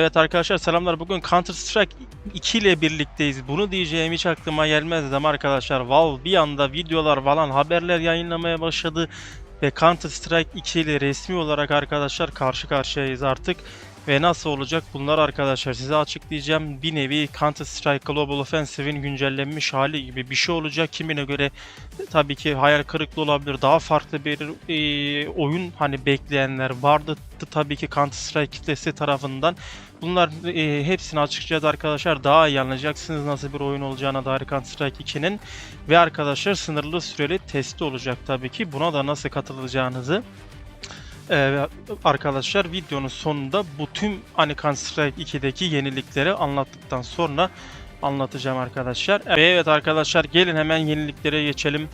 Evet arkadaşlar selamlar. Bugün Counter Strike 2 ile birlikteyiz. Bunu diyeceğim hiç aklıma gelmezdi ama arkadaşlar Valve bir anda videolar falan haberler yayınlamaya başladı. Ve Counter Strike 2 ile resmi olarak arkadaşlar karşı karşıyayız artık. Ve nasıl olacak bunlar arkadaşlar size açıklayacağım. Bir nevi Counter Strike Global Offensive'in güncellenmiş hali gibi bir şey olacak. Kimine göre tabii ki hayal kırıklığı olabilir. Daha farklı bir e, oyun hani bekleyenler vardı tabii ki Counter Strike kitlesi tarafından. Bunlar e, hepsini açıklayacağız arkadaşlar. Daha iyi anlayacaksınız nasıl bir oyun olacağına dair Counter Strike 2'nin. Ve arkadaşlar sınırlı süreli testi olacak tabii ki. Buna da nasıl katılacağınızı ee, arkadaşlar videonun sonunda bu tüm hani Counter Strike 2'deki yenilikleri anlattıktan sonra anlatacağım arkadaşlar. Ve evet arkadaşlar gelin hemen yeniliklere geçelim.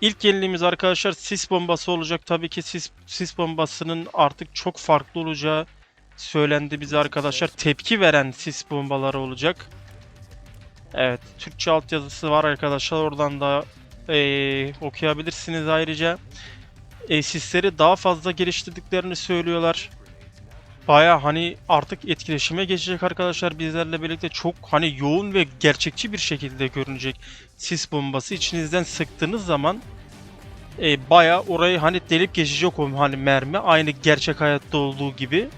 İlk yeniliğimiz arkadaşlar sis bombası olacak. Tabii ki sis, sis bombasının artık çok farklı olacağı söylendi bize arkadaşlar. Tepki veren sis bombaları olacak. Evet, Türkçe altyazısı var arkadaşlar. Oradan da eee, okuyabilirsiniz ayrıca. E, sisleri daha fazla geliştirdiklerini söylüyorlar. Baya hani artık etkileşime geçecek arkadaşlar bizlerle birlikte çok hani yoğun ve gerçekçi bir şekilde görünecek sis bombası içinizden sıktığınız zaman e, baya orayı hani delip geçecek o hani mermi aynı gerçek hayatta olduğu gibi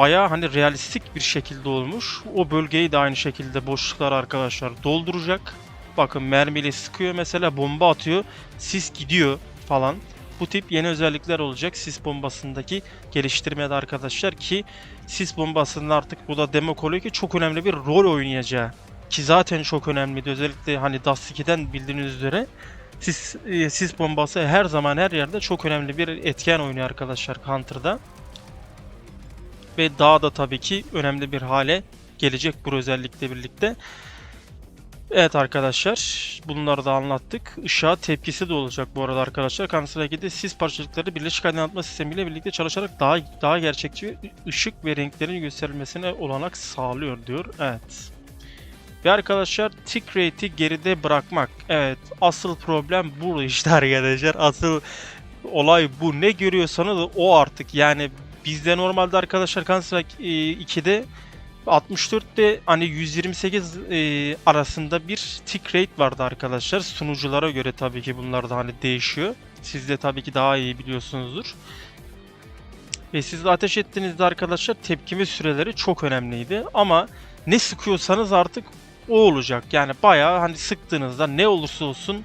baya hani realistik bir şekilde olmuş. O bölgeyi de aynı şekilde boşluklar arkadaşlar dolduracak. Bakın mermiyle sıkıyor mesela bomba atıyor sis gidiyor falan. Bu tip yeni özellikler olacak sis bombasındaki geliştirmede arkadaşlar ki sis bombasının artık bu da demek oluyor ki çok önemli bir rol oynayacağı. Ki zaten çok önemliydi özellikle hani Dust 2'den bildiğiniz üzere sis, e, sis bombası her zaman her yerde çok önemli bir etken oynuyor arkadaşlar Counter'da. Ve daha da tabii ki önemli bir hale gelecek bu özellikle birlikte. Evet arkadaşlar bunları da anlattık. Işığa tepkisi de olacak bu arada arkadaşlar. Counter-Strike'de sis parçacıkları birleşik aydınlatma sistemiyle birlikte çalışarak daha daha gerçekçi ışık ve renklerin gösterilmesine olanak sağlıyor diyor. Evet. Ve arkadaşlar tick rate'i geride bırakmak. Evet asıl problem bu işte arkadaşlar. Asıl olay bu. Ne görüyorsanız o artık. Yani bizde normalde arkadaşlar Counter-Strike e, 2'de 64'te hani 128 e, arasında bir tick rate vardı arkadaşlar. Sunuculara göre tabii ki bunlar da hani değişiyor. Siz de tabii ki daha iyi biliyorsunuzdur. Ve siz ateş ettiğinizde arkadaşlar tepkime süreleri çok önemliydi. Ama ne sıkıyorsanız artık o olacak. Yani bayağı hani sıktığınızda ne olursa olsun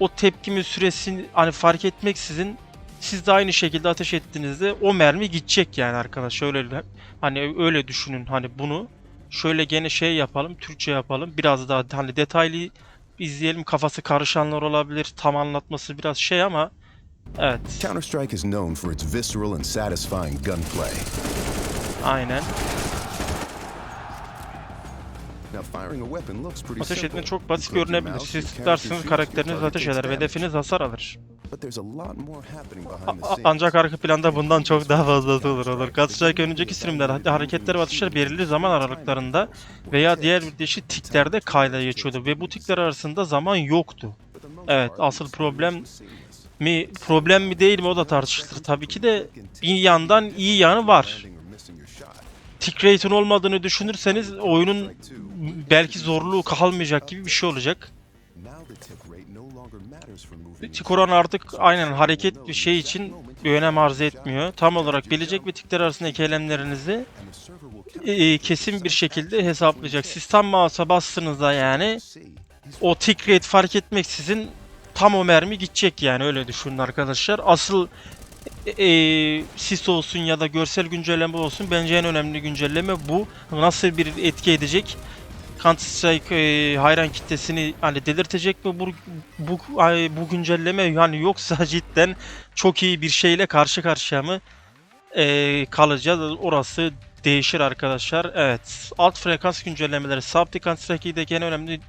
o tepkime süresini hani fark etmeksizin siz de aynı şekilde ateş ettiğinizde o mermi gidecek yani arkadaşlar öyle hani öyle düşünün hani bunu. Şöyle gene şey yapalım Türkçe yapalım. Biraz daha hani detaylı izleyelim. Kafası karışanlar olabilir tam anlatması biraz şey ama evet. Counter-Strike is known for its visceral and satisfying gunplay. aynen. Ateş etme çok basit görünebilir. siz shoots, karakteriniz ateş eder gets hedefiniz hasar alır Ancak arka planda bundan çok daha fazlası olur olur. Counter-Strike önceki sürümler hareketler ve atışlar belirli zaman aralıklarında veya diğer bir değişik tiklerde kayda geçiyordu ve bu tikler arasında zaman yoktu. Evet, asıl problem. Mi problem mi değil mi o da tartışılır. Tabii ki de bir yandan iyi yanı var. Tick rate'in olmadığını düşünürseniz oyunun belki zorluğu kalmayacak gibi bir şey olacak. Tick oranı artık aynen hareket bir şey için bir önem arz etmiyor. Tam olarak bilecek ve tikler arasındaki eylemlerinizi count e, kesin bir şekilde hesaplayacak. Sistem mouse'a bastığınızda yani o tick rate fark etmeksizin tam o mermi gidecek yani öyle düşünün arkadaşlar. Asıl e, sis olsun ya da görsel güncelleme olsun bence en önemli güncelleme bu. Nasıl bir etki edecek? Counter Strike e, hayran kitlesini hani delirtecek mi bu bu ay, bu güncelleme? Yani yoksa cidden çok iyi bir şeyle karşı karşıya mı e, kalacağız? Orası değişir arkadaşlar. Evet. Alt frekans güncellemeleri. Subtic Counter Strike 2'deki en önemli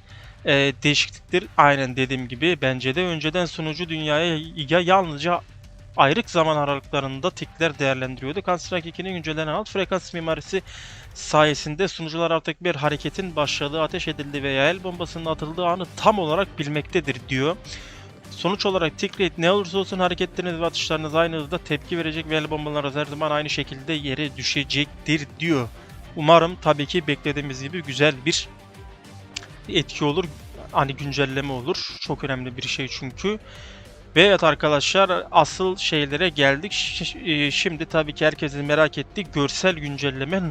e, değişikliktir. Aynen dediğim gibi. Bence de önceden sunucu dünyaya ya yalnızca ayrık zaman aralıklarında tikler değerlendiriyordu. Counter-Strike 2'nin güncellenen alt frekans mimarisi sayesinde sunucular artık bir hareketin başladığı, ateş edildiği veya el bombasının atıldığı anı tam olarak bilmektedir diyor. Sonuç olarak tick rate ne olursa olsun hareketleriniz ve atışlarınız aynı hızda tepki verecek ve el bombalarınız her zaman aynı şekilde yere düşecektir diyor. Umarım tabii ki beklediğimiz gibi güzel bir etki olur. Hani güncelleme olur. Çok önemli bir şey çünkü. Ve evet arkadaşlar asıl şeylere geldik. E, Şimdi tabii ki herkesin merak ettiği görsel güncelleme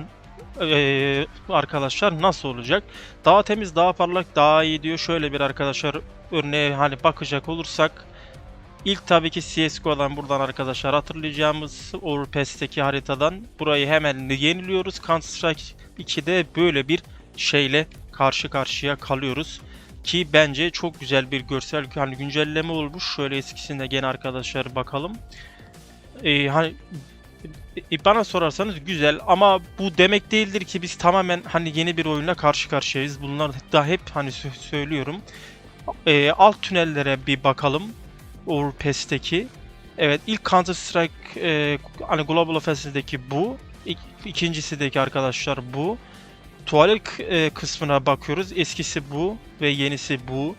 e, arkadaşlar nasıl olacak? Daha temiz, daha parlak, daha iyi diyor. Şöyle bir arkadaşlar örneğe hani bakacak olursak ilk tabii ki CSGO'dan buradan arkadaşlar hatırlayacağımız Overpass'teki haritadan burayı hemen yeniliyoruz. Counter Strike 2'de böyle bir şeyle karşı karşıya kalıyoruz. Ki bence çok güzel bir görsel hani güncelleme olmuş. Şöyle eskisinde gene arkadaşlar bakalım. Ee, hani e, bana sorarsanız güzel ama bu demek değildir ki biz tamamen hani yeni bir oyunla karşı karşıyayız. Bunlar da hep hani sö- söylüyorum. Ee, alt tünellere bir bakalım. Overpass'teki. Evet ilk Counter Strike e, hani Global Offensive'deki bu. İk, ikincisideki arkadaşlar bu. Tuvalet e, kısmına bakıyoruz. Eskisi bu ve yenisi bu.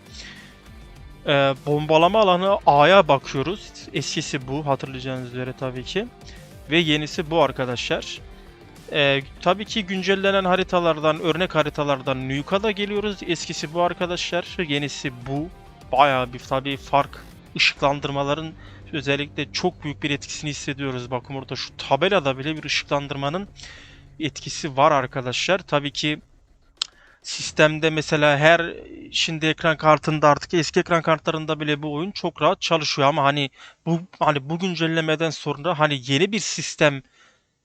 E, bombalama alanı A'ya bakıyoruz. Eskisi bu hatırlayacağınız üzere tabii ki. Ve yenisi bu arkadaşlar. E, tabii ki güncellenen haritalardan, örnek haritalardan Nuke'a da geliyoruz. Eskisi bu arkadaşlar. Yenisi bu. Bayağı bir tabii fark. Işıklandırmaların özellikle çok büyük bir etkisini hissediyoruz. Bakın burada şu tabelada bile bir ışıklandırmanın etkisi var arkadaşlar. Tabii ki sistemde mesela her şimdi ekran kartında artık eski ekran kartlarında bile bu oyun çok rahat çalışıyor ama hani bu hani bu güncellemeden sonra hani yeni bir sistem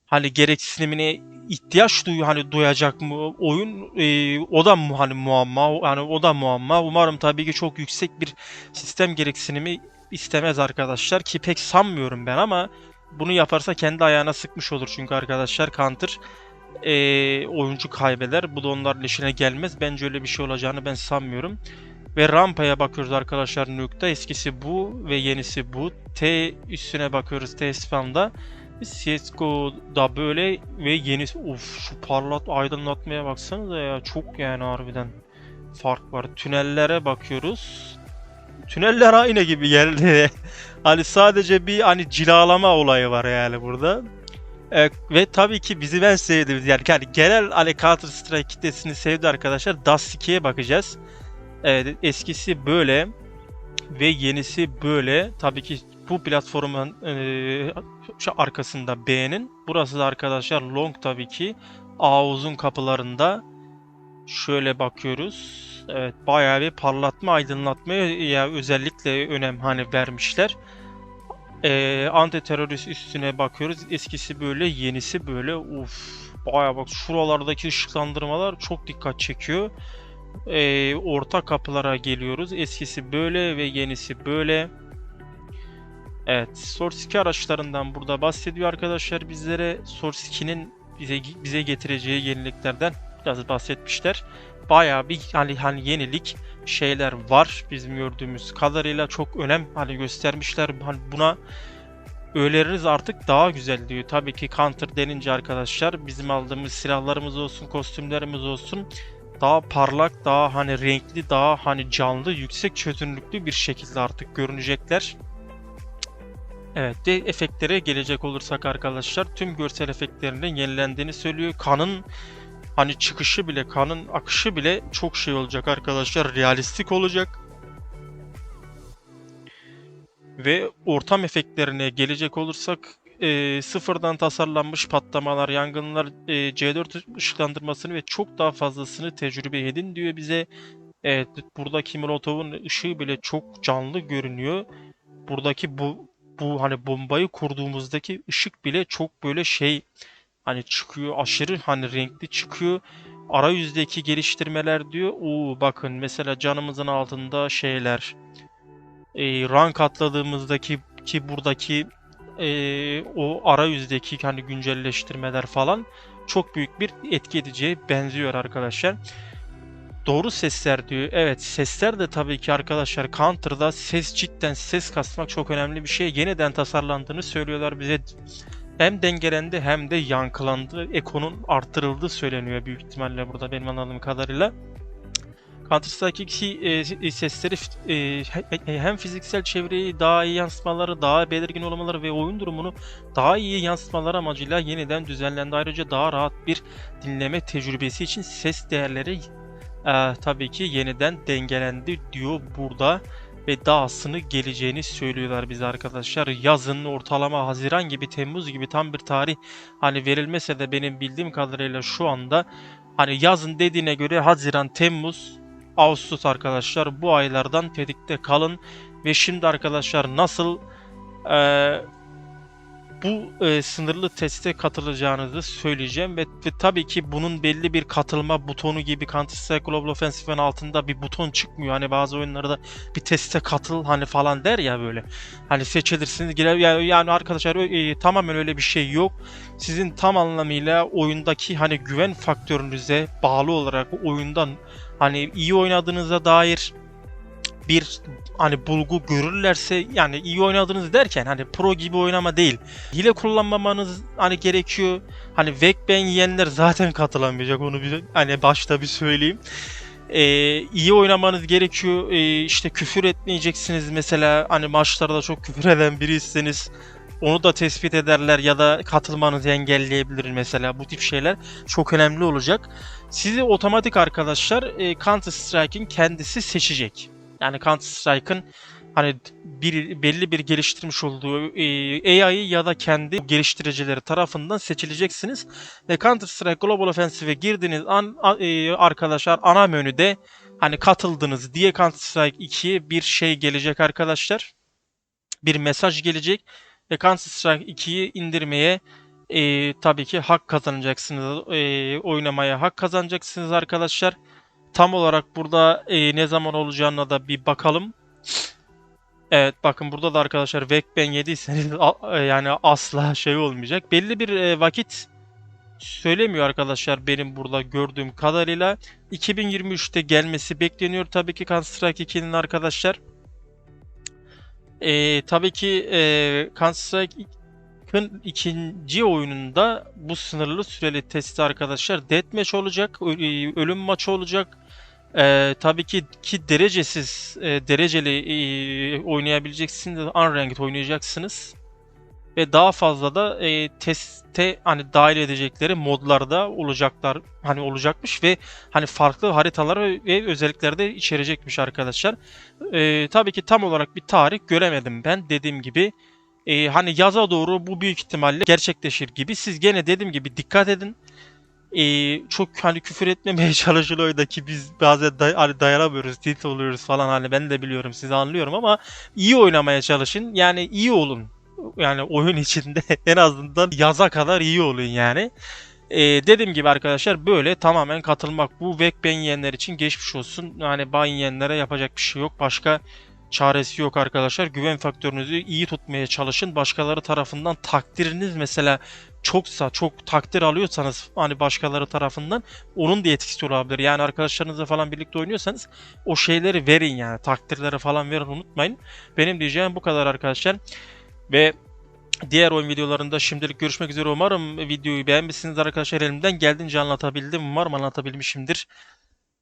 hani gereksinimine ihtiyaç duyuyor hani duyacak mı oyun e, o da mu, hani muamma hani o da muamma umarım tabii ki çok yüksek bir sistem gereksinimi istemez arkadaşlar ki pek sanmıyorum ben ama bunu yaparsa kendi ayağına sıkmış olur çünkü arkadaşlar Counter eee, oyuncu kaybeder. Bu da onların işine gelmez. Bence öyle bir şey olacağını ben sanmıyorum. Ve rampaya bakıyoruz arkadaşlar Nuke'da. Eskisi bu ve yenisi bu. T üstüne bakıyoruz T spam'da. CSGO'da böyle ve yenisi. Of şu parlat aydınlatmaya baksanıza ya. Çok yani harbiden fark var. Tünellere bakıyoruz. Tüneller aynı gibi geldi. hani sadece bir hani cilalama olayı var yani burada. Ee, ve tabii ki bizi ben sevdim. Yani, yani genel hani Counter Strike kitlesini sevdi arkadaşlar. Dust 2'ye bakacağız. Evet, eskisi böyle ve yenisi böyle. Tabii ki bu platformun eee, şu arkasında B'nin. Burası da arkadaşlar long tabii ki. A uzun kapılarında. Şöyle bakıyoruz. Evet bayağı bir parlatma aydınlatmaya ya özellikle önem hani vermişler. Ee, anti terörist üstüne bakıyoruz. Eskisi böyle, yenisi böyle. Uf, baya bak şuralardaki ışıklandırmalar çok dikkat çekiyor. Ee, orta kapılara geliyoruz. Eskisi böyle ve yenisi böyle. Evet, Source 2 araçlarından burada bahsediyor arkadaşlar bizlere. Source 2'nin bize bize getireceği yeniliklerden biraz bahsetmişler. Bayağı bir hani hani yenilik şeyler var bizim gördüğümüz kadarıyla çok önem hani göstermişler hani buna öğeleriniz artık daha güzel diyor. Tabii ki counter denince arkadaşlar bizim aldığımız silahlarımız olsun, kostümlerimiz olsun daha parlak, daha hani renkli, daha hani canlı, yüksek çözünürlüklü bir şekilde artık görünecekler. Evet de efektlere gelecek olursak arkadaşlar tüm görsel efektlerinin yenilendiğini söylüyor. Kanın hani çıkışı bile, kanın akışı bile çok şey olacak arkadaşlar. Realistik olacak. Ve ortam efektlerine gelecek olursak e, sıfırdan tasarlanmış patlamalar, yangınlar, e, C4 ışıklandırmasını ve çok daha fazlasını tecrübe edin diyor bize. Evet, buradaki Molotov'un ışığı bile çok canlı görünüyor. Buradaki bu bu hani bombayı kurduğumuzdaki ışık bile çok böyle şey hani çıkıyor aşırı hani renkli çıkıyor. Arayüzdeki geliştirmeler diyor. Oo bakın mesela canımızın altında şeyler e, rank atladığımızdaki ki buradaki e, o arayüzdeki hani güncelleştirmeler falan çok büyük bir etki edeceği benziyor arkadaşlar. Doğru sesler diyor. Evet sesler de tabii ki arkadaşlar Counter'da ses cidden ses kasmak çok önemli bir şey. Yeniden tasarlandığını söylüyorlar bize. Hem dengelendi hem de yankılandı. Ekonun arttırıldığı söyleniyor büyük ihtimalle burada benim anladığım kadarıyla. Counter Strike 2 e, sesleri e, he- hem fiziksel çevreyi daha iyi yansıtmaları, daha belirgin olmaları ve oyun durumunu daha iyi yansıtmaları amacıyla yeniden düzenlendi. Ayrıca daha rahat bir dinleme tecrübesi için ses değerleri e, tabii ki yeniden dengelendi diyor burada ve dahasını geleceğini söylüyorlar bize arkadaşlar. Yazın ortalama Haziran gibi Temmuz gibi tam bir tarih hani verilmese de benim bildiğim kadarıyla şu anda hani yazın dediğine göre Haziran, Temmuz, Ağustos arkadaşlar bu aylardan tetikte kalın ve şimdi arkadaşlar nasıl eee, bu e, sınırlı teste katılacağınızı söyleyeceğim ve, ve tabii ki bunun belli bir katılma butonu gibi Counter Strike Global Offensive'in altında bir buton çıkmıyor. Hani bazı oyunlarda bir teste katıl hani falan der ya böyle. Hani seçilirsiniz girer yani, yani arkadaşlar e, tamamen öyle bir şey yok. Sizin tam anlamıyla oyundaki hani güven faktörünüze bağlı olarak oyundan hani iyi oynadığınıza dair bir hani bulgu görürlerse yani iyi oynadınız derken hani pro gibi oynama değil. Hile kullanmamanız hani gerekiyor. Hani Vekben yiyenler zaten katılamayacak onu bir hani başta bir söyleyeyim. Ee, iyi oynamanız gerekiyor. Ee, işte küfür etmeyeceksiniz mesela hani maçlarda çok küfür eden biriyseniz onu da tespit ederler ya da katılmanızı engelleyebilir mesela bu tip şeyler çok önemli olacak. Sizi otomatik arkadaşlar e, Counter Strike'in kendisi seçecek. Yani Counter Strike'ın hani bir belli bir geliştirmiş olduğu e, AI ya da kendi geliştiricileri tarafından seçileceksiniz ve Counter Strike Global Offensive'e girdiğiniz an e, arkadaşlar ana menüde hani katıldınız diye Counter Strike 2'ye bir şey gelecek arkadaşlar. Bir mesaj gelecek ve Counter Strike 2'yi indirmeye e, tabii ki hak kazanacaksınız. E, oynamaya hak kazanacaksınız arkadaşlar. Tam olarak burada e, ne zaman olacağına da bir bakalım. Evet bakın burada da arkadaşlar Vekben yediyseniz e, yani asla şey olmayacak. Belli bir e, vakit söylemiyor arkadaşlar benim burada gördüğüm kadarıyla. 2023'te gelmesi bekleniyor tabii ki Counter Strike 2'nin arkadaşlar. E, tabii ki e, Counter Strike Kın ikinci oyununda bu sınırlı süreli testi arkadaşlar deathmatch olacak, e, ölüm maçı olacak. Ee, tabii ki ki derecesiz, e, dereceli e, oynayabileceksiniz, unranked oynayacaksınız. Ve daha fazla da e, teste hani dahil edecekleri modlarda olacaklar hani olacakmış ve hani farklı haritalar ve özellikler de içerecekmiş arkadaşlar. Ee, tabii ki tam olarak bir tarih göremedim ben dediğim gibi. Ee, hani yaza doğru bu büyük ihtimalle gerçekleşir gibi. Siz gene dediğim gibi dikkat edin. Ee, çok hani küfür etmemeye çalışılıyor da ki biz bazen day- hani dayanamıyoruz, tilt oluyoruz falan hani ben de biliyorum sizi anlıyorum ama iyi oynamaya çalışın. Yani iyi olun. Yani oyun içinde en azından yaza kadar iyi olun yani. Ee, dediğim gibi arkadaşlar böyle tamamen katılmak bu Vekben yiyenler için geçmiş olsun. Yani ban yiyenlere yapacak bir şey yok. Başka çaresi yok arkadaşlar. Güven faktörünüzü iyi tutmaya çalışın. Başkaları tarafından takdiriniz mesela çoksa, çok takdir alıyorsanız hani başkaları tarafından onun da etkisi olabilir. Yani arkadaşlarınızla falan birlikte oynuyorsanız o şeyleri verin yani. Takdirleri falan verin unutmayın. Benim diyeceğim bu kadar arkadaşlar. Ve diğer oyun videolarında şimdilik görüşmek üzere. Umarım videoyu beğenmişsiniz arkadaşlar. Elimden geldiğince anlatabildim. Umarım anlatabilmişimdir.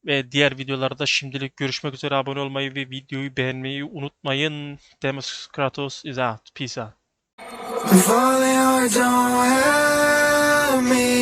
Ve diğer videolarda şimdilik görüşmek üzere. Abone olmayı ve videoyu beğenmeyi unutmayın. Demos Kratos is out. Peace out. Falling hard don't help me,